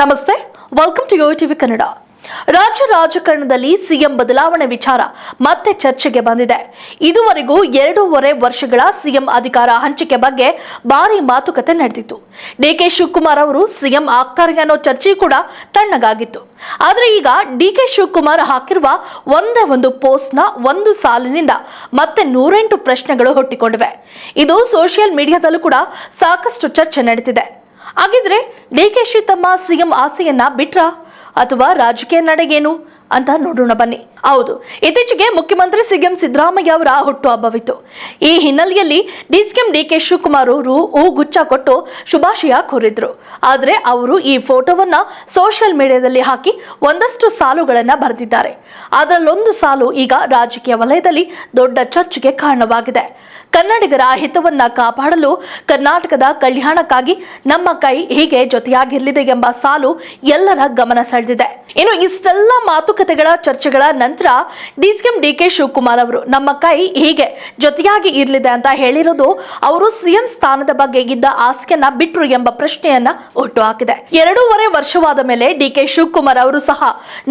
ನಮಸ್ತೆ welcome to Yo TV Kannada ರಾಜ್ಯ ರಾಜಕಾರಣದಲ್ಲಿ ಸಿಎಂ ಬದಲಾವಣೆ ವಿಚಾರ ಮತ್ತೆ ಚರ್ಚೆಗೆ ಬಂದಿದೆ. ಇದುವರೆಗೂ ಎರಡೂವರೆ ವರ್ಷಗಳ ಸಿಎಂ ಅಧಿಕಾರ ಹಂಚಿಕೆ ಬಗ್ಗೆ ಭಾರಿ ಮಾತುಕತೆ ನಡೆದಿತ್ತು. ಡಿಕೆ ಶಿವಕುಮಾರ್ ಅವರು ಸಿಎಂ ಆಗ್ತಾರೆ ಅನ್ನೋ ಚರ್ಚೆ ಕೂಡ ತಣ್ಣಗಾಗಿತ್ತು. ಆದರೆ ಈಗ ಡಿಕೆ ಶಿವಕುಮಾರ್ ಹಾಕಿರುವ ಒಂದೇ ಒಂದು ಪೋಸ್ಟ್ನ ಒಂದು ಸಾಲಿನಿಂದ ಮತ್ತೆ ನೂರೆಂಟು ಪ್ರಶ್ನೆಗಳು ಹುಟ್ಟಿಕೊಂಡಿವೆ. ಇದು ಸೋಷಿಯಲ್ ಮೀಡಿಯಾದಲ್ಲೂ ಕೂಡ ಸಾಕಷ್ಟು ಚರ್ಚೆ ನಡೀತಿದೆ. ಹಾಗಿದ್ರೆ ಡಿಕೆಶಿ ತಮ್ಮ ಸಿಎಂ ಆಸೆಯನ್ನ ಬಿಟ್ರಾ ಅಥವಾ ರಾಜಕೀಯ ನಡೆಗೇನು? ಅಂತ ನೋಡೋಣ ಬನ್ನಿ. ಹೌದು, ಇತ್ತೀಚೆಗೆ ಮುಖ್ಯಮಂತ್ರಿ ಸಿಎಂ ಸಿದ್ದರಾಮಯ್ಯ ಅವರ ಹುಟ್ಟುಹಬ್ಬವಿತ್ತು. ಈ ಹಿನ್ನೆಲೆಯಲ್ಲಿ ಡಿಸಿಎಂ ಡಿಕೆ ಶಿವಕುಮಾರ್ ಅವರು ಹೂ ಗುಚ್ಚ ಕೊಟ್ಟು ಶುಭಾಶಯ ಕೋರಿದ್ರು. ಆದರೆ ಅವರು ಈ ಫೋಟೋವನ್ನ ಸೋಷಿಯಲ್ ಮೀಡಿಯಾದಲ್ಲಿ ಹಾಕಿ ಒಂದಷ್ಟು ಸಾಲುಗಳನ್ನು ಬರೆದಿದ್ದಾರೆ. ಅದರಲ್ಲೊಂದು ಸಾಲು ಈಗ ರಾಜಕೀಯ ವಲಯದಲ್ಲಿ ದೊಡ್ಡ ಚರ್ಚೆಗೆ ಕಾರಣವಾಗಿದೆ. ಕನ್ನಡಿಗರ ಹಿತವನ್ನ ಕಾಪಾಡಲು ಕರ್ನಾಟಕದ ಕಲ್ಯಾಣಕ್ಕಾಗಿ ನಮ್ಮ ಕೈ ಹೀಗೆ ಜೊತೆಯಾಗಿರಲಿದೆ ಎಂಬ ಸಾಲು ಎಲ್ಲರ ಗಮನ ಸೆಳೆದಿದೆ. ಇನ್ನು ಇಷ್ಟೆಲ್ಲ ಮಾತುಕತೆಗಳ ಚರ್ಚೆಗಳ ನಂತರ ಡಿಸಿಎಂ ಡಿಕೆ ಶಿವಕುಮಾರ್ ಅವರು, ನಮ್ಮ ಕೈ ಹೀಗೆ, ಜೊತೆಯಾಗಿ ಇರಲಿದೆ ಅಂತ ಹೇಳಿರೋದು ಅವರು ಸಿಎಂ ಸ್ಥಾನದ ಬಗ್ಗೆ ಇದ್ದ ಆಸೆಯನ್ನ ಬಿಟ್ರು ಎಂಬ ಪ್ರಶ್ನೆಯನ್ನ ಹುಟ್ಟು ಹಾಕಿದೆ. ಎರಡೂವರೆ ವರ್ಷವಾದ ಮೇಲೆ ಡಿಕೆ ಶಿವಕುಮಾರ್ ಅವರು ಸಹ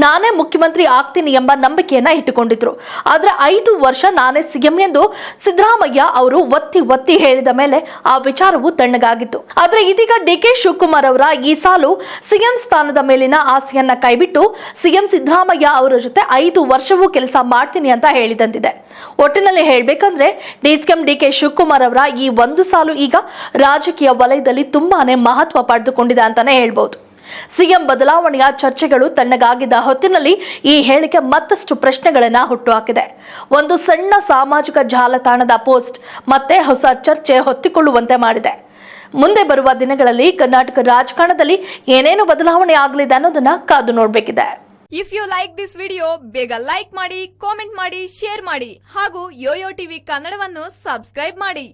ನಾನೇ ಮುಖ್ಯಮಂತ್ರಿ ಆಗ್ತೀನಿ ಎಂಬ ನಂಬಿಕೆಯನ್ನ ಇಟ್ಟುಕೊಂಡಿದ್ರು. ಆದ್ರೆ ಐದು ವರ್ಷ ನಾನೇ ಸಿಎಂ ಎಂದು ಸಿದ್ದರಾಮಯ್ಯ ಅವರು ಒತ್ತಿ ಒತ್ತಿ ಹೇಳಿದ ಮೇಲೆ ಆ ವಿಚಾರವು ತಣ್ಣಗಾಗಿತ್ತು. ಆದ್ರೆ ಇದೀಗ ಡಿಕೆ ಶಿವಕುಮಾರ್ ಅವರ ಈ ಸಾಲು ಸಿಎಂ ಸ್ಥಾನದ ಮೇಲಿನ ಆಸೆಯನ್ನ ಕೈಬಿಟ್ಟು ಸಿಎಂ ಸಿದ್ದರಾಮಯ್ಯ ಅವರ ಜೊತೆ ಐದು ವರ್ಷವೂ ಕೆಲಸ ಮಾಡ್ತೀನಿ ಅಂತ ಹೇಳಿದಂತಿದೆ. ಒಟ್ಟಿನಲ್ಲಿ ಹೇಳ್ಬೇಕಂದ್ರೆ ಡಿಸಿಎಂ ಡಿಕೆ ಶಿವಕುಮಾರ್ ಅವರ ಈ ಒಂದು ಸಾಲು ಈಗ ರಾಜಕೀಯ ವಲಯದಲ್ಲಿ ತುಂಬಾನೇ ಮಹತ್ವ ಪಡೆದುಕೊಂಡಿದೆ ಅಂತಾನೆ ಹೇಳ್ಬೋದು. ಸಿಎಂ ಬದಲಾವಣೆಯ ಚರ್ಚೆಗಳು ತಣ್ಣಗಾಗಿದ್ದ ಹೊತ್ತಿನಲ್ಲಿ ಈ ಹೇಳಿಕೆ ಮತ್ತಷ್ಟು ಪ್ರಶ್ನೆಗಳನ್ನ ಹುಟ್ಟುಹಾಕಿದೆ. ಒಂದು ಸಣ್ಣ ಸಾಮಾಜಿಕ ಜಾಲತಾಣದ ಪೋಸ್ಟ್ ಮತ್ತೆ ಹೊಸ ಚರ್ಚೆ ಹೊತ್ತಿಕೊಳ್ಳುವಂತೆ ಮಾಡಿದೆ. ಮುಂದೆ ಬರುವ ದಿನಗಳಲ್ಲಿ ಕರ್ನಾಟಕ ರಾಜಕಾರಣದಲ್ಲಿ ಏನೇನು ಬದಲಾವಣೆ ಆಗಲಿದೆ ಅನ್ನೋದನ್ನ ಕಾದು ನೋಡಬೇಕಿದೆ. If you like this video ಬೇಗ ಲೈಕ್ ಮಾಡಿ ಕಾಮೆಂಟ್ ಮಾಡಿ ಶೇರ್ ಮಾಡಿ ಹಾಗೂ ಯೋಯೋ ಟಿವಿ ಕನ್ನಡವನ್ನು ಸಬ್ಸ್ಕ್ರೈಬ್ ಮಾಡಿ.